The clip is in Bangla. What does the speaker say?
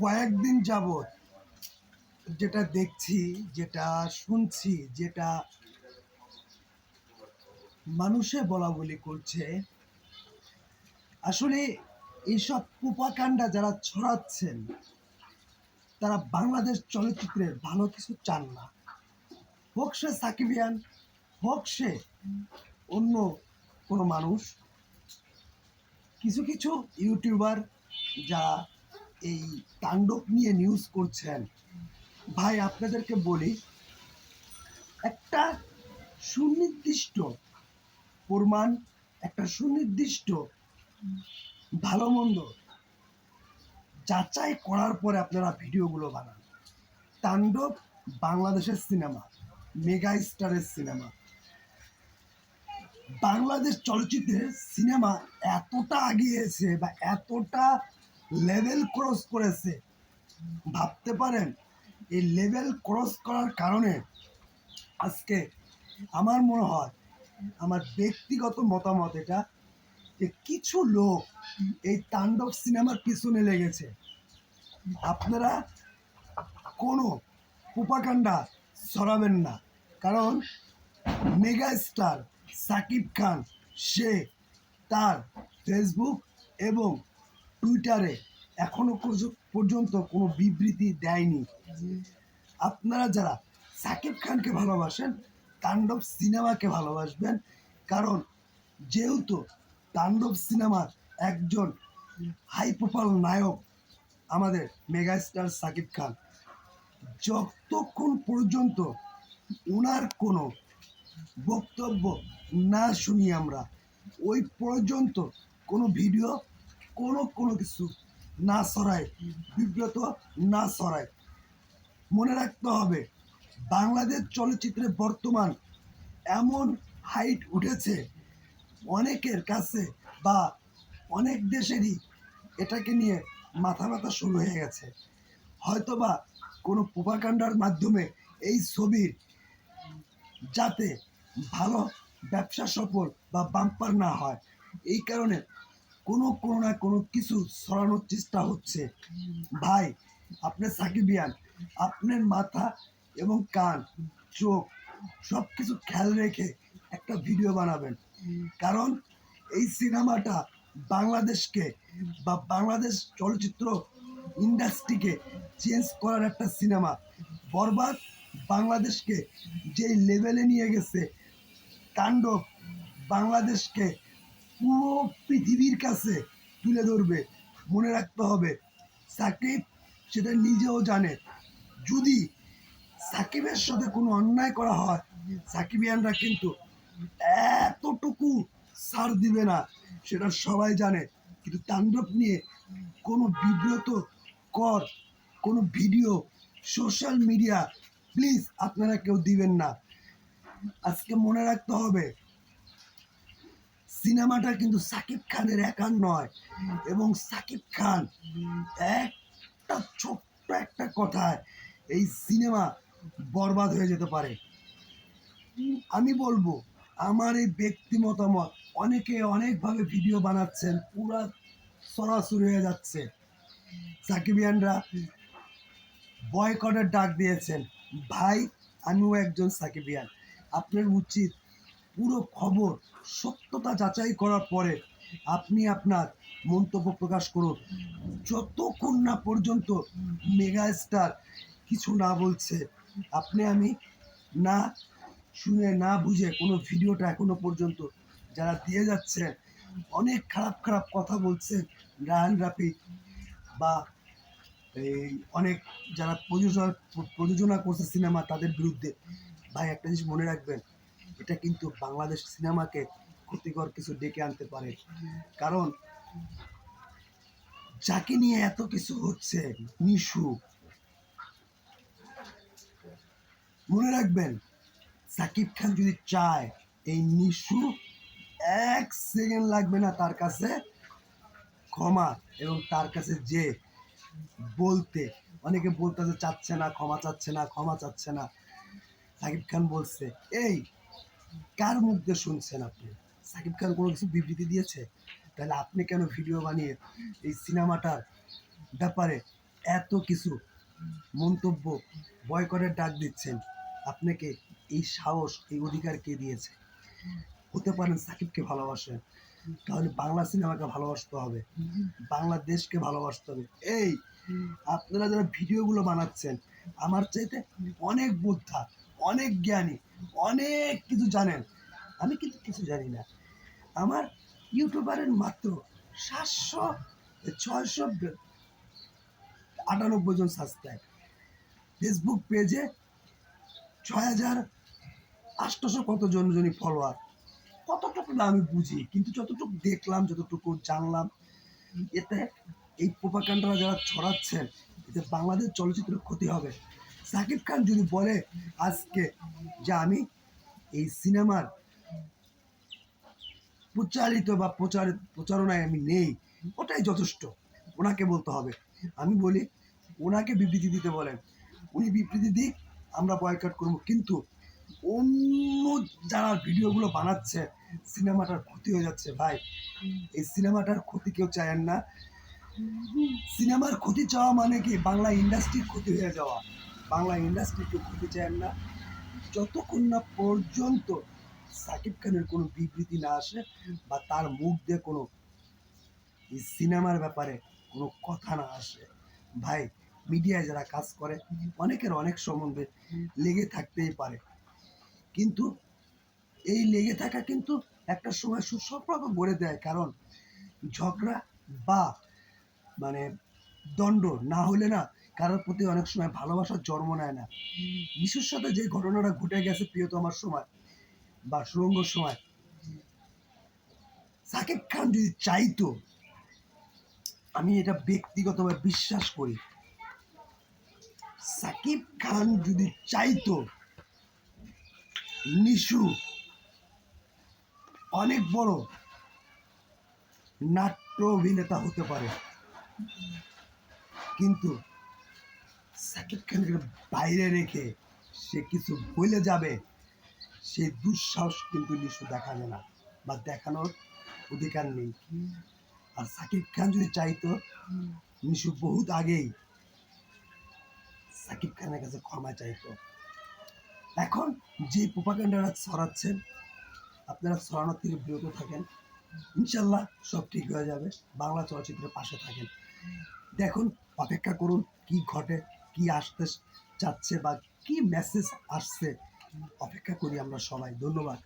কয়েকদিন যাবৎ যেটা দেখছি, যেটা শুনছি, যেটা মানুষে বলা বলি করছে, আসলে এইসব কুপাকাণ্ডা যারা ছড়াচ্ছেন, তারা বাংলাদেশ চলচ্চিত্রের ভালো কিছু চান না। হোক সে সাকিবিয়ান হোক সে অন্য কোনো মানুষ, কিছু কিছু ইউটিউবার যারা এই তাণ্ডব নিয়ে নিউজ করছেন। ভাই, আপনাদেরকে বলি, একটা সুনির্দিষ্ট প্রমাণ, একটা সুনির্দিষ্ট ভালো মন্দ যাচাই করার পরে আপনারা ভিডিওগুলো বানান। তাণ্ডব বাংলাদেশের সিনেমা, মেগা স্টারের সিনেমা। বাংলাদেশ চলচ্চিত্রের সিনেমা এতটা আগিয়েছে বা এতটা লেভেল ক্রস করেছে। ভাবতে পারেন, এই লেভেল ক্রস করার কারণে আজকে আমার মনে হয়, আমার ব্যক্তিগত মতামত এটা, যে কিছু লোক এই তাণ্ডব সিনেমার পিছনে লেগেছে। আপনারা কোনো উপাকাণ্ডা ছড়াবেন না, কারণ মেগা স্টার সাকিব খান, সে তার ফেসবুক এবং টুইটারে এখনও পর্য- পর্যন্ত কোনো বিবৃতি দেয়নি। আপনারা যারা সাকিব খানকে ভালোবাসেন, তাণ্ডব সিনেমাকে ভালোবাসবেন, কারণ যেহেতু তাণ্ডব সিনেমার একজন হাই প্রোফাইল নায়ক আমাদের মেগাস্টার সাকিব খান, যতক্ষণ পর্যন্ত ওনার কোনো বক্তব্য না শুনি আমরা, ওই পর্যন্ত কোনো ভিডিও কোনো কোনো কিছু না ছড়ায়, বিব্রত না ছড়ায়। মনে রাখতে হবে, বাংলাদেশ চলচ্চিত্রে বর্তমান এমন হাইট উঠেছে, অনেকের কাছে বা অনেক দেশেরই এটাকে নিয়ে মাথা ব্যথা শুরু হয়ে গেছে। হয়তোবা কোনো প্রোপাকাণ্ডার মাধ্যমে এই ছবির যাতে ভালো ব্যবসা সফল বা বাম্পার না হয়, এই কারণে কোনো কোনো না কোনো কিছু সরানোর চেষ্টা হচ্ছে। ভাই, আপনি সাকিবিয়ান আপনার মাথা এবং কান, চোখ সব কিছু খেয়াল রেখে একটা ভিডিও বানাবেন। কারণ এই সিনেমাটা বাংলাদেশকে বা বাংলাদেশ চলচ্চিত্র ইন্ডাস্ট্রিকে চেঞ্জ করার একটা সিনেমা। বরবাদ বাংলাদেশকে যেই লেভেলে নিয়ে গেছে, তাণ্ডব বাংলাদেশকে পুরো পৃথিবীর কাছে তুলে ধরবে, মনে রাখতে হবে। সাকিব সেটা নিজেও জানে। যদি সাকিবের সাথে কোনো অন্যায় করা হয়, সাকিবিয়ানরা কিন্তু এতটুকু সার দিবে না, সেটা সবাই জানে। কিন্তু তাণ্ডব নিয়ে কোনো বিব্রত কর, কোনো ভিডিও, সোশ্যাল মিডিয়া, প্লিজ আপনারা কেউ দিবেন না। আজকে মনে রাখতে হবে সিনেমাটা কিন্তু সাকিব খানের একার নয়, এবং সাকিব খান একটা ছোট্ট একটা কথায় এই সিনেমা বরবাদ হয়ে যেতে পারে। আমি বলব, আমার এই ব্যক্তি মতামত, অনেকে অনেকভাবে ভিডিও বানাচ্ছেন, পুরা সরাসরি হয়ে যাচ্ছে। সাকিবিয়ানরা বয়কটের ডাক দিয়েছেন, ভাই, আমিও একজন সাকিবিয়ান, আপনার উচিত পুরো খবর সত্যতা যাচাই করার পরে আপনি আপনার মন্তব্য প্রকাশ করুন। যতক্ষণ না পর্যন্ত মেগা স্টার কিছু না বলছে, আপনি আমি না শুনে, না বুঝে কোনো ভিডিওটা এখনও পর্যন্ত যারা দিয়ে যাচ্ছে অনেক খারাপ খারাপ কথা বলছে রায়ান রাফি বা এই অনেক যারা প্রযোজনা প্রযোজনা করছে সিনেমা তাদের বিরুদ্ধে। ভাই, একটা জিনিস মনে রাখবেন এটা কিন্তু বাংলাদেশ সিনেমাকে ক্ষতিকর কিছু ডেকে আনতে পারে। কারণ যাকে নিয়ে এত কিছু হচ্ছে নিশু মনে রাখবেন, সাকিব খান যদি চায়, এই নিশু এক সেকেন্ড লাগবে না তার কাছে ক্ষমা এবং তার কাছে যে বলতে, অনেকে বলতে চাচ্ছে না, ক্ষমা চাচ্ছে না, ক্ষমা চাচ্ছে না। সাকিব খান বলছে, এই কার মুখ দিয়ে শুনছেন আপনি? সাকিব খান কোনো কিছু বিবৃতি দিয়েছে? তাহলে আপনি কেন ভিডিও বানিয়ে এই সিনেমাটার ব্যাপারে এত কিছু মন্তব্য, বয়কটের ডাক দিচ্ছেন? আপনাকে এই সাহস, এই অধিকার কে দিয়েছে? হতে পারেন সাকিবকে ভালোবাসেন। তাহলে বাংলা সিনেমাকে ভালোবাসতে হবে। বাংলাদেশকে ভালোবাসতে হবে। এই, আপনারা যারা ভিডিওগুলো বানাচ্ছেন, আমার চাইতে অনেক বুদ্ধা, অনেক জ্ঞানী অনেক কিছু জানেন। আমি কিন্তু কিছু জানি না। আমার ইউটিউবারের মাত্র সাতশো ছয়শো আটানব্বই জন সাবস্ক্রাইব ফেসবুক পেজে ছয় হাজার আটশোশো কতজন জনই ফলোয়ার কতটুকু না আমি বুঝি, কিন্তু যতটুকু দেখলাম, যতটুকু জানলাম, এতে এই প্রোপাকাণ্ডরা যারা ছড়াচ্ছেন, এতে বাংলাদেশ চলচ্চিত্রের ক্ষতি হবে। সাকিব খান যদি বলে আজকে যে আমি এই সিনেমার প্রচারিত বা প্রচার, প্রচারণায় আমি নেই, ওটাই যথেষ্ট। ওনাকে বলতে হবে। আমি বলি, ওনাকে বিবৃতি দিতে বলেন। উনি বিবৃতি দিক, আমরা বয়কট করব। কিন্তু অন্য যারা ভিডিওগুলো বানাচ্ছে, সিনেমাটার ক্ষতি হয়ে যাচ্ছে, ভাই, এই সিনেমাটার ক্ষতি কেউ চায়েন না। সিনেমার ক্ষতি চাওয়া মানে কি? বাংলা ইন্ডাস্ট্রির ক্ষতি হয়ে যাওয়া। বাংলা ইন্ডাস্ট্রি কেউ ক্ষতি চায় না। যতক্ষণ না পর্যন্ত সাকিব খানের কোনো বিবৃতি না আসে বা তার মুখ দিয়ে কোনো এই সিনেমার ব্যাপারে কোনো কথা না আসে, ভাই মিডিয়ায় যারা কাজ করে, অনেকের অনেক সম্বন্ধে লেগে থাকতেই পারে। কিন্তু এই লেগে থাকা কিন্তু একটা সময় সুসম্পর্ক গড়ে দেয়, কারণ ঝগড়া বা মানে দণ্ড না হলে না কারোর প্রতি অনেক সময় ভালোবাসার জন্ম নেয় না। বিশুর সাথে যে ঘটনাটা ঘটে গেছে প্রিয়তমার সময় বা সুরঙ্গর সময়, সাকিব খান যদি চাইতো, আমি এটা ব্যক্তিগতভাবে বিশ্বাস করি। সাকিব খান যদি চাইতো, নিশু অনেক বড় নাট্য অভিনেতা হতে পারে। কিন্তু সাকিব খানকে বাইরে রেখে সে কিছু বলে যাবে সেই দুঃসাহস কিন্তু নিশু দেখাবে না বা দেখানোর অধিকার নেই। আর সাকিব খান যদি চাইতো নিশু বহুত আগেই সাকিব খানের কাছে ক্ষমা চাইতো। এখন যে প্রোপাগান্ডারা ছড়াচ্ছেন, আপনারা ছড়ানোর থেকে বিরত থাকেন। ইনশাল্লাহ সব ঠিক হয়ে যাবে। বাংলা চলচ্চিত্রের পাশে থাকেন। দেখুন, অপেক্ষা করুন কি ঘটে। কি আসতে চাচ্ছে বা কি মেসেজ আসছে অপেক্ষা করি আমরা সবাই। ধন্যবাদ।